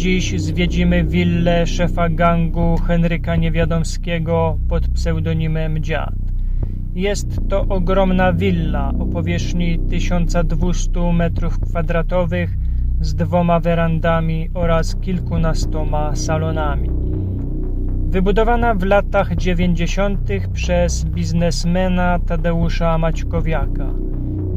Dziś zwiedzimy willę szefa gangu Henryka Niewiadomskiego pod pseudonimem Dziad. Jest to ogromna willa o powierzchni 1200 m2 z dwoma werandami oraz kilkunastoma salonami. Wybudowana w latach 90. przez biznesmena Tadeusza Maćkowiaka.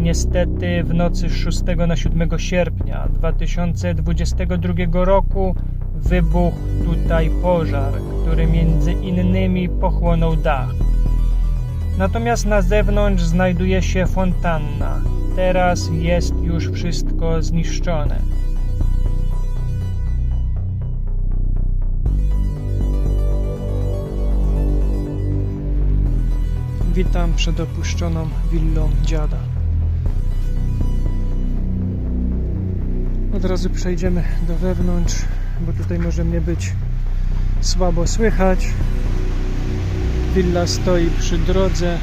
Niestety w nocy z 6 na 7 sierpnia 2022 roku wybuchł tutaj pożar, który między innymi pochłonął dach. Natomiast na zewnątrz znajduje się fontanna. Teraz jest już wszystko zniszczone. Witam przed opuszczoną willą dziada. Od razu przejdziemy do wewnątrz, bo tutaj może mnie być słabo słychać. Willa stoi przy drodze,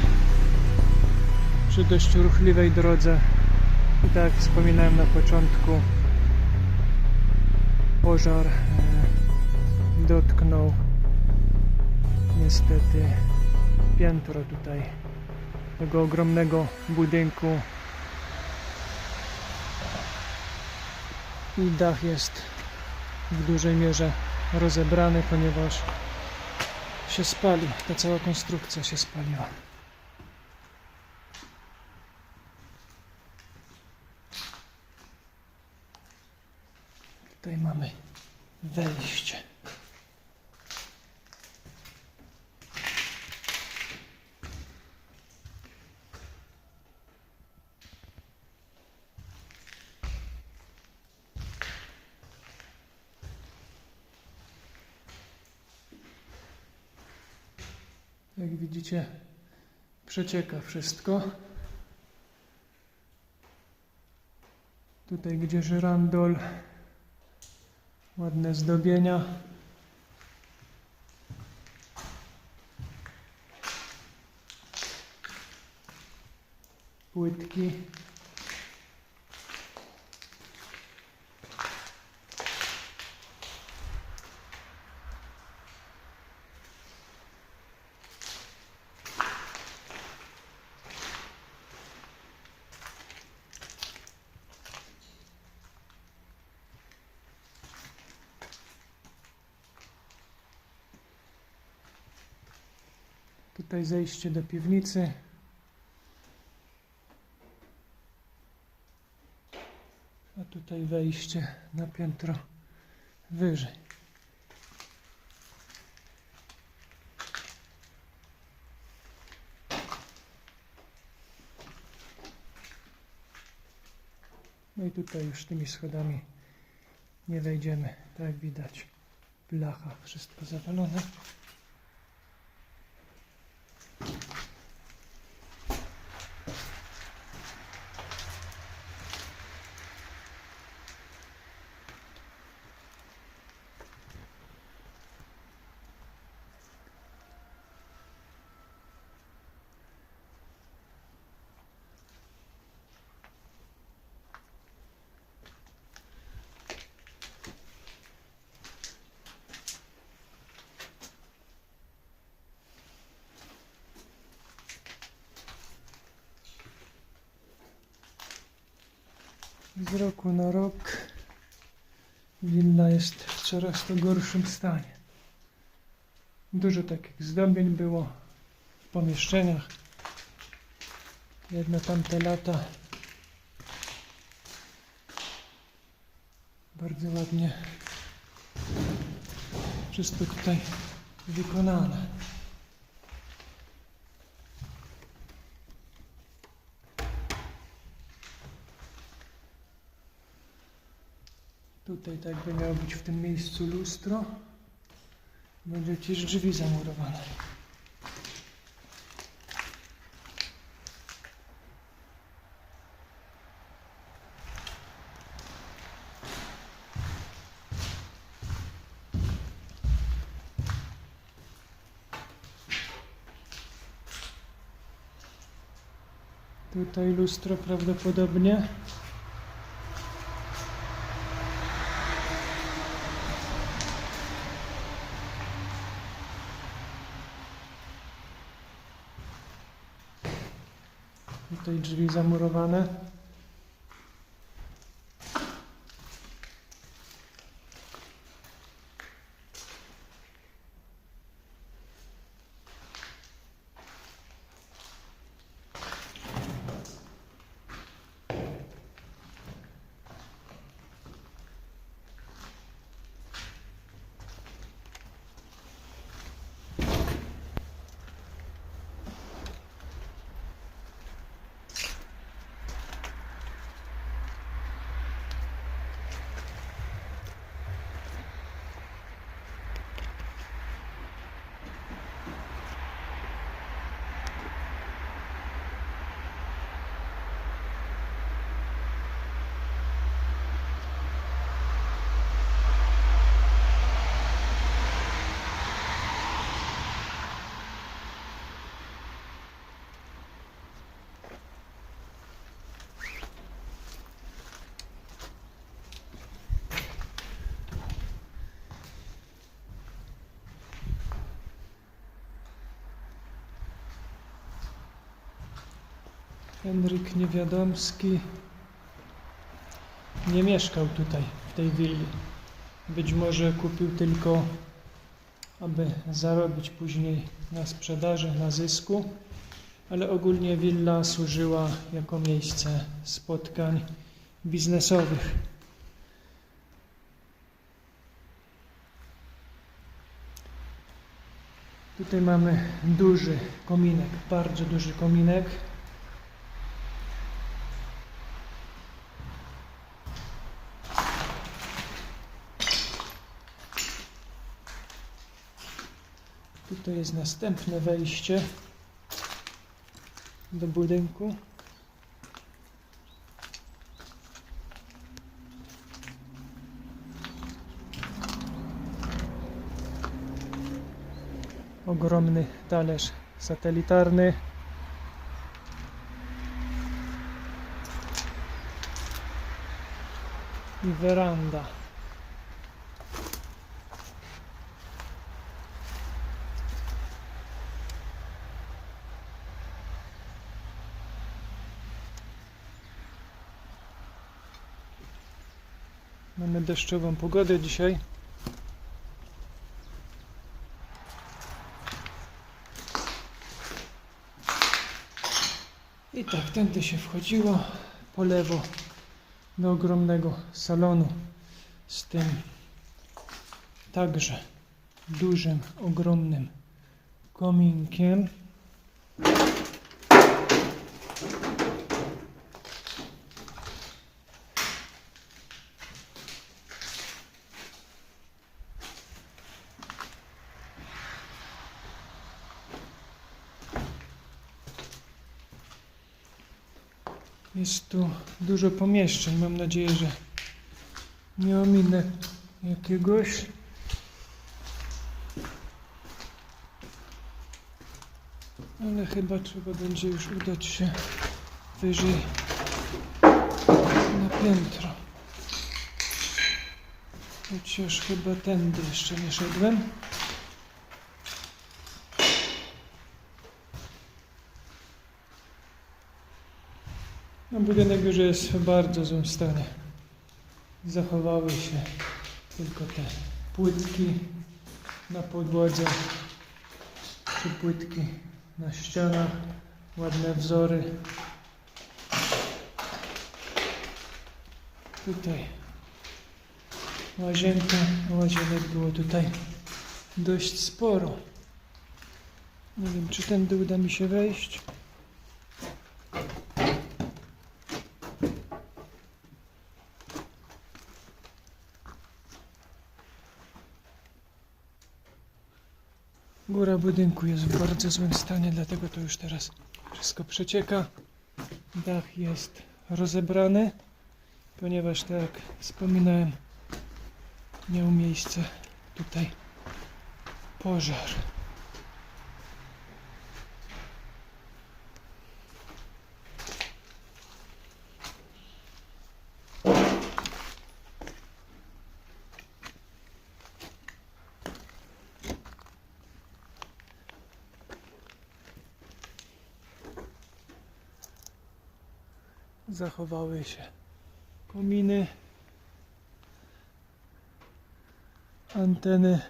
przy dość ruchliwej drodze. I tak jak wspominałem na początku, pożar e, dotknął niestety piętro tutaj tego ogromnego budynku i dach jest w dużej mierze rozebrany, ponieważ się spalił, ta cała konstrukcja się spaliła. Tutaj mamy wejście. Jak widzicie, przecieka wszystko. Tutaj, gdzie żyrandol, ładne zdobienia. Płytki. Tutaj zejście do piwnicy. A tutaj wejście na piętro wyżej. No i tutaj już tymi schodami nie wejdziemy. Tak jak widać, blacha, wszystko zawalone. Z roku na rok willa jest w coraz to gorszym stanie. Dużo takich zdobień było w pomieszczeniach. Jedne tamte lata bardzo ładnie wszystko tutaj wykonane. Tutaj tak by miało być w tym miejscu lustro. Będzie jakieś drzwi zamurowane. Tutaj lustro prawdopodobnie. Tutaj drzwi zamurowane. Henryk Niewiadomski nie mieszkał tutaj, w tej willi. Być może kupił tylko, aby zarobić później na sprzedaży, na zysku, ale ogólnie willa służyła jako miejsce spotkań biznesowych. Tutaj mamy duży kominek, bardzo duży kominek. Tutaj jest następne wejście do budynku. Ogromny talerz satelitarny. I weranda. Deszczową pogodę dzisiaj. I tak, tędy się wchodziło po lewo do ogromnego salonu z tym także dużym, ogromnym kominkiem. Jest tu dużo pomieszczeń. Mam nadzieję, że nie ominę jakiegoś. Ale chyba trzeba będzie już udać się wyżej na piętro. Chociaż chyba tędy jeszcze nie szedłem. Budynek już jest w bardzo złym stanie. Zachowały się tylko te płytki na podłodze, czy płytki na ścianach, ładne wzory. Tutaj łazienka, łazienek było tutaj dość sporo. Nie wiem, czy tędy uda mi się wejść. Budynku jest w bardzo złym stanie, dlatego to już teraz wszystko przecieka. Dach jest rozebrany, ponieważ tak jak wspominałem, miał miejsce tutaj pożar. Zachowały się kominy, anteny.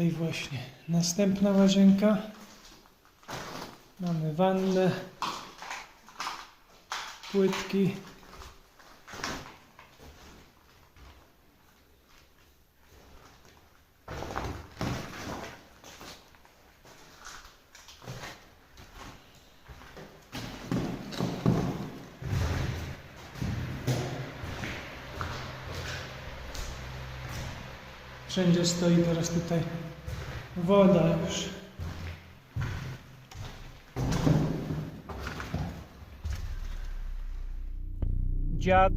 Tutaj właśnie następna łazienka. Mamy wannę, płytki. Wszędzie stoi teraz tutaj woda już. Dziad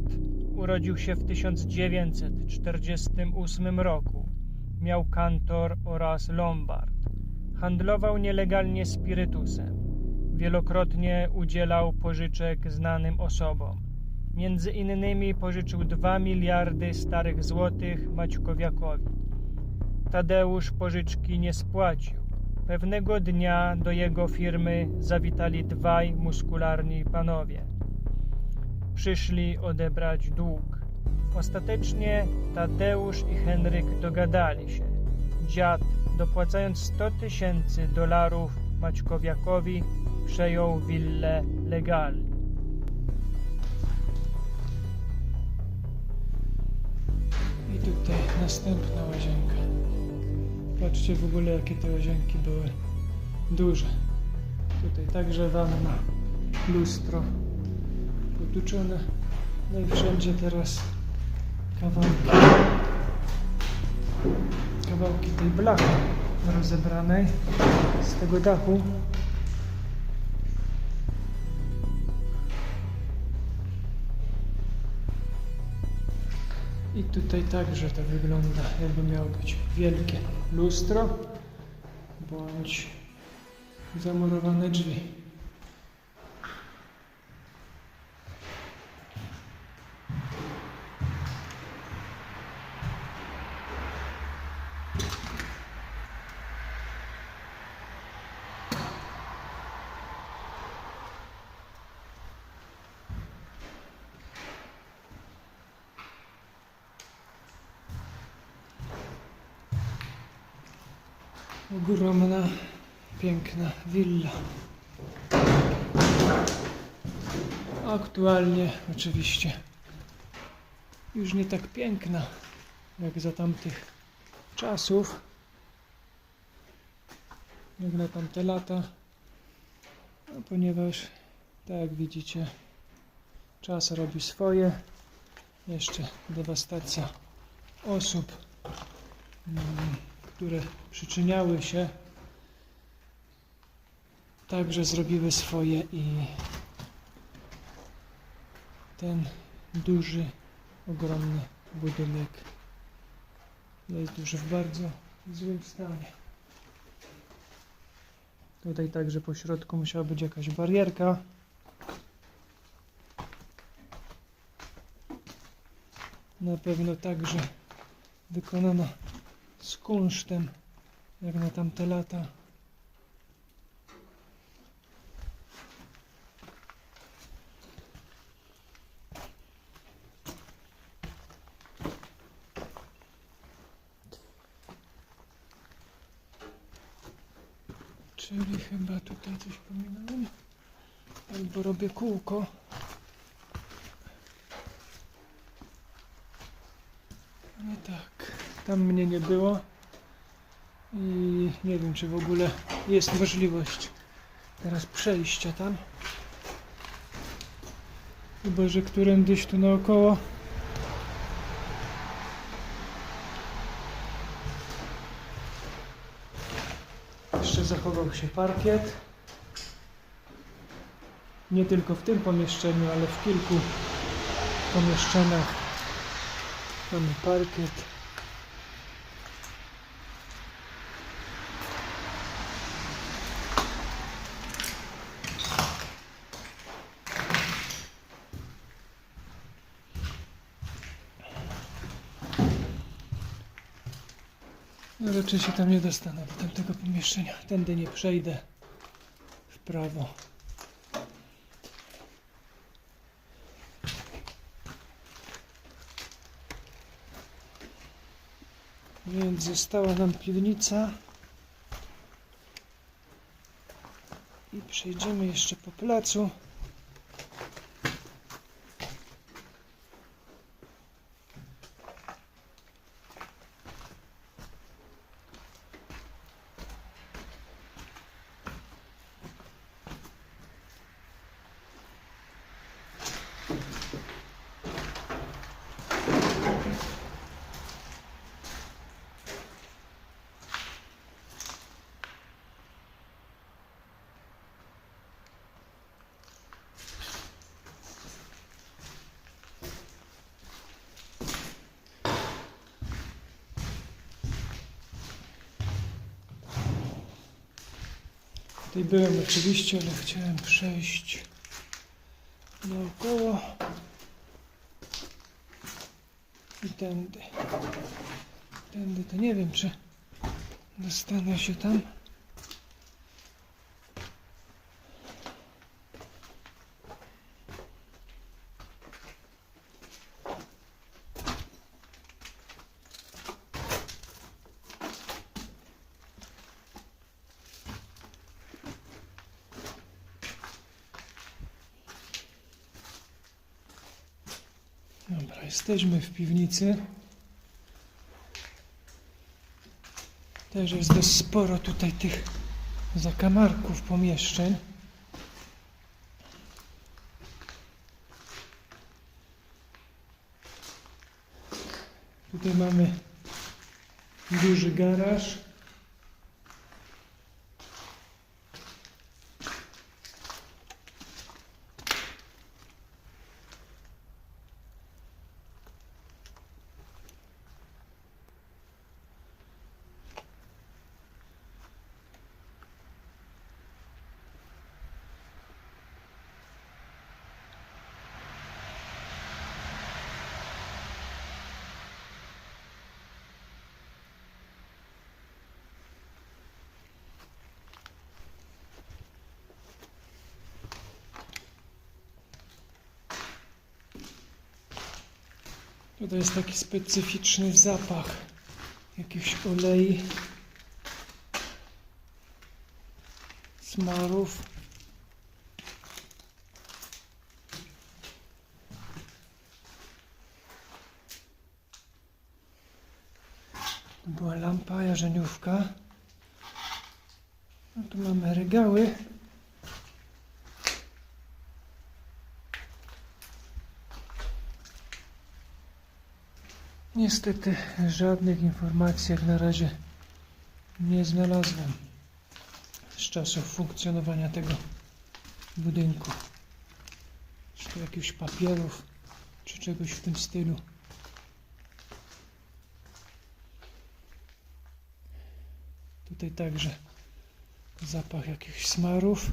urodził się w 1948 roku. Miał kantor oraz lombard. Handlował nielegalnie spirytusem. Wielokrotnie udzielał pożyczek znanym osobom. Między innymi pożyczył 2 miliardy starych złotych Maćkowiakowi. Tadeusz pożyczki nie spłacił. Pewnego dnia do jego firmy zawitali dwaj muskularni panowie. Przyszli odebrać dług. Ostatecznie Tadeusz i Henryk dogadali się. Dziad, dopłacając 100 tysięcy dolarów Maćkowiakowi, przejął willę legalnie. I tutaj następna łazienka. Patrzcie w ogóle jakie te łazienki były duże. Tutaj także wanna, lustro potuczone. No i wszędzie teraz kawałki, kawałki tej blachy rozebranej z tego dachu. I tutaj także to wygląda, jakby miało być wielkie lustro bądź zamurowane drzwi. Ogromna, piękna willa. Aktualnie oczywiście już nie tak piękna jak za tamtych czasów, jak na tamte lata, no, ponieważ tak jak widzicie czas robi swoje, jeszcze dewastacja osób. Mm które przyczyniały się, także zrobiły swoje i ten duży, ogromny budynek jest już w bardzo złym stanie. Tutaj także po środku musiała być jakaś barierka. Na pewno także wykonana z kunsztem, jak na tamte lata. Czyli chyba tutaj coś pominąłem. Albo robię kółko. No tak, tam mnie nie było. I nie wiem, czy w ogóle jest możliwość teraz przejścia tam. Chyba, że którędyś tu naokoło. Jeszcze zachował się parkiet. Nie tylko w tym pomieszczeniu, ale w kilku pomieszczeniach mamy parkiet. Raczej się tam nie dostanę do tamtego pomieszczenia. Tędy nie przejdę. W prawo. Więc została nam piwnica. I przejdziemy jeszcze po placu. Tutaj byłem oczywiście, ale chciałem przejść naokoło i tędy. Tędy to nie wiem, czy dostanę się tam. Dobra, jesteśmy w piwnicy. Też jest dość sporo tutaj tych zakamarków, pomieszczeń. Tutaj mamy duży garaż. Tutaj jest taki specyficzny zapach jakichś olei, smarów. Była lampa, jarzeniówka. No tu mamy regały. Niestety żadnych informacji jak na razie nie znalazłem z czasów funkcjonowania tego budynku. Czy to jakichś papierów, czy czegoś w tym stylu. Tutaj także zapach jakichś smarów.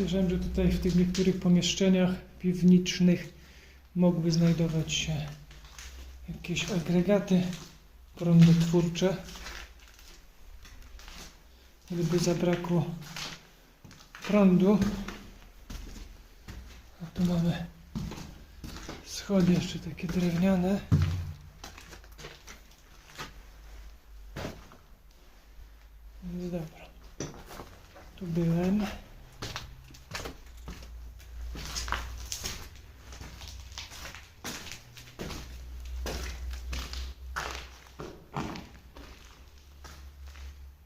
Słyszałem, że tutaj w tych niektórych pomieszczeniach piwniczych mogły znajdować się jakieś agregaty prądotwórcze. Gdyby zabrakło prądu, a tu mamy schody jeszcze takie drewniane. Więc dobra. Tu byłem.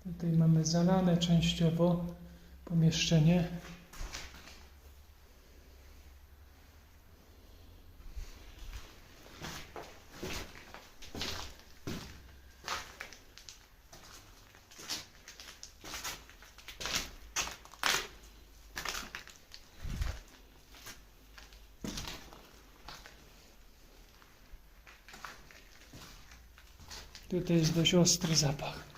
Tutaj mamy zalane częściowo pomieszczenie. Tutaj jest dość ostry zapach.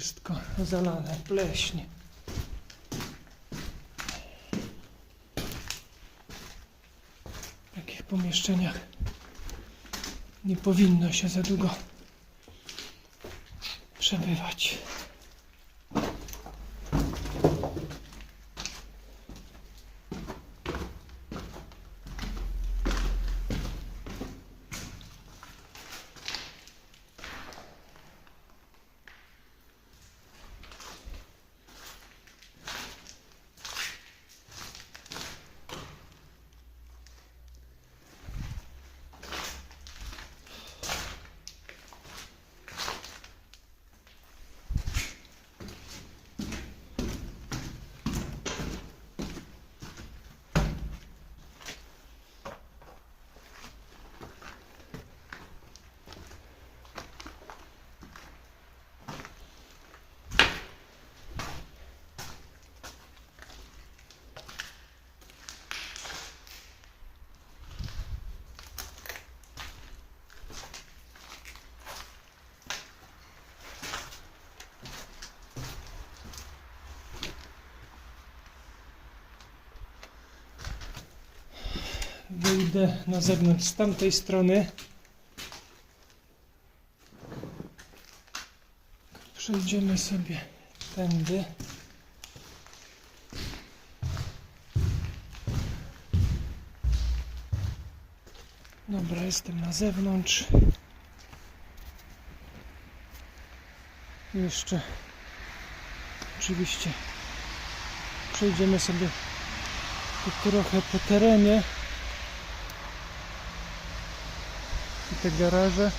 Wszystko zalane, pleśnie. W takich pomieszczeniach nie powinno się za długo przebywać. Wyjdę na zewnątrz z tamtej strony. Przejdziemy sobie tędy. Dobra, jestem na zewnątrz. Jeszcze oczywiście przejdziemy sobie tu trochę po terenie. I te garaże.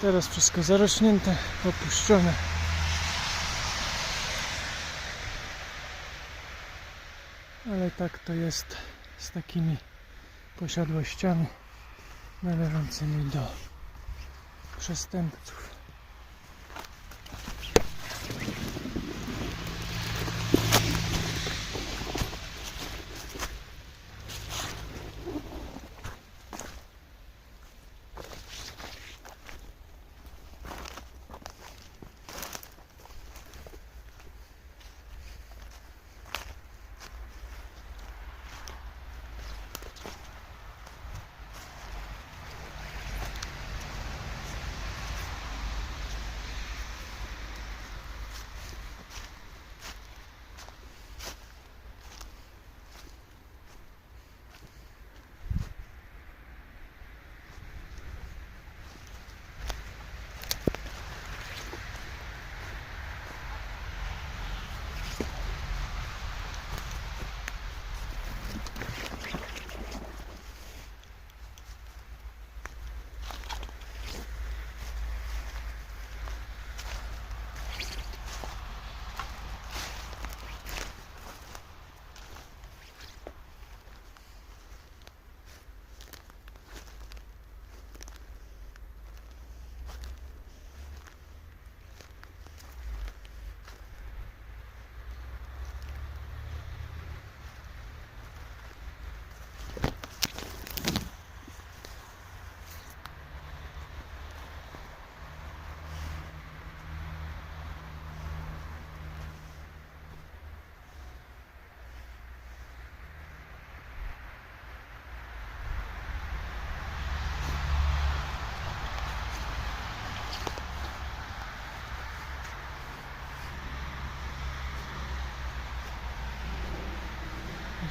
Teraz wszystko zarośnięte, opuszczone. Ale tak to jest z takimi posiadłościami należącymi do przestępców.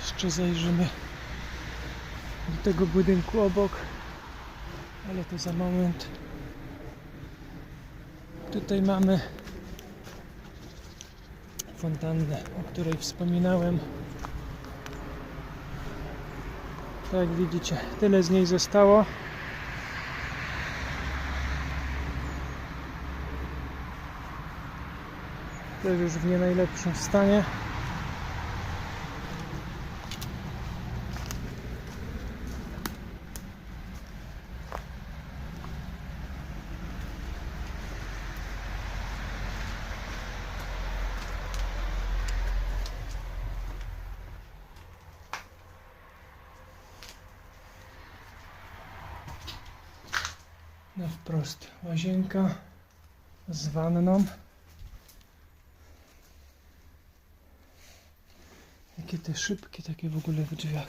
Jeszcze zajrzymy do tego budynku obok, ale to za moment. Tutaj mamy fontannę, o której wspominałem. Tak jak widzicie, tyle z niej zostało. Też już w nie najlepszym stanie. Na wprost łazienka z wanną. Jakie te szybki takie w ogóle w drzwiach.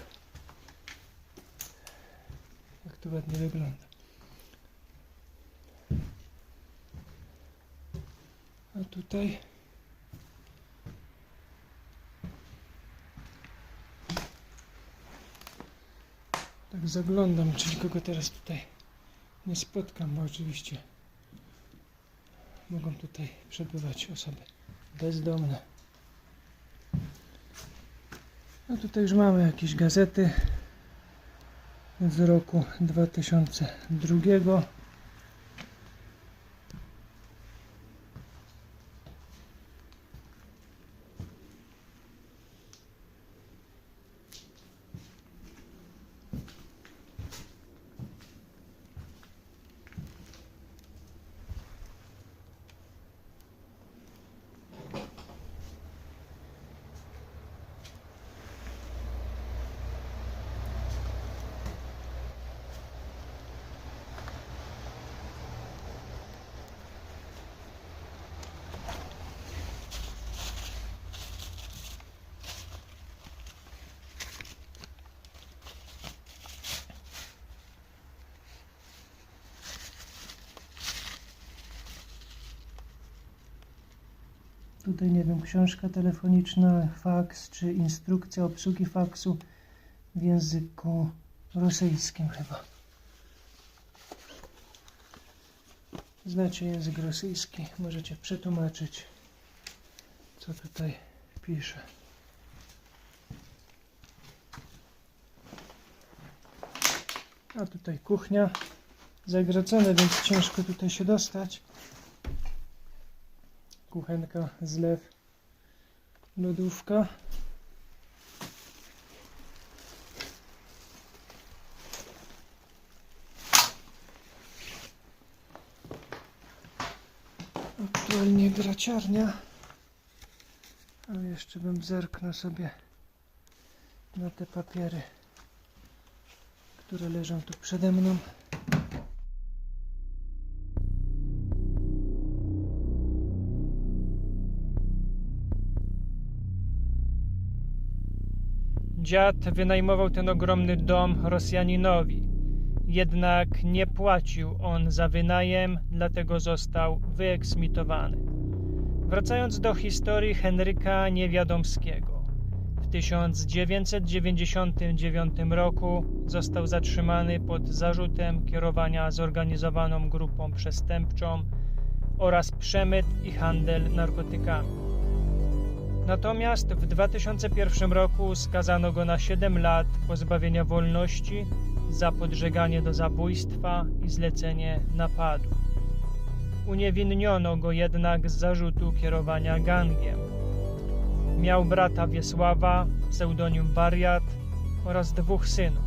Jak to ładnie wygląda. A tutaj tak zaglądam, czy nikogo teraz tutaj nie spotkam, bo oczywiście mogą tutaj przebywać osoby bezdomne. A tutaj już mamy jakieś gazety z roku 2002. Tutaj nie wiem, książka telefoniczna, faks czy instrukcja obsługi faksu w języku rosyjskim chyba. Znacie język rosyjski, możecie przetłumaczyć, co tutaj pisze. A tutaj kuchnia zagracone, więc ciężko tutaj się dostać. Kuchenka, zlew, lodówka. Aktualnie graciarnia. Ale jeszcze bym zerknął sobie na te papiery, które leżą tu przede mną. Dziad wynajmował ten ogromny dom Rosjaninowi. Jednak nie płacił on za wynajem, dlatego został wyeksmitowany. Wracając do historii Henryka Niewiadomskiego. W 1999 roku został zatrzymany pod zarzutem kierowania zorganizowaną grupą przestępczą oraz przemyt i handel narkotykami. Natomiast w 2001 roku skazano go na 7 lat pozbawienia wolności za podżeganie do zabójstwa i zlecenie napadu. Uniewinniono go jednak z zarzutu kierowania gangiem. Miał brata Wiesława, pseudonim Wariat oraz dwóch synów.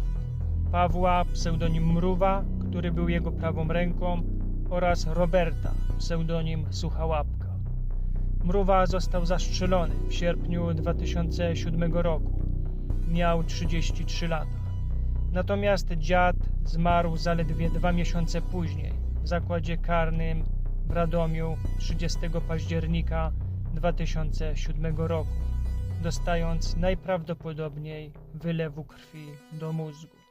Pawła, pseudonim Mruwa, który był jego prawą ręką oraz Roberta, pseudonim Suchałapka. Mruwa został zastrzelony w sierpniu 2007 roku. Miał 33 lata. Natomiast dziad zmarł zaledwie dwa miesiące później w zakładzie karnym w Radomiu 30 października 2007 roku, dostając najprawdopodobniej wylewu krwi do mózgu.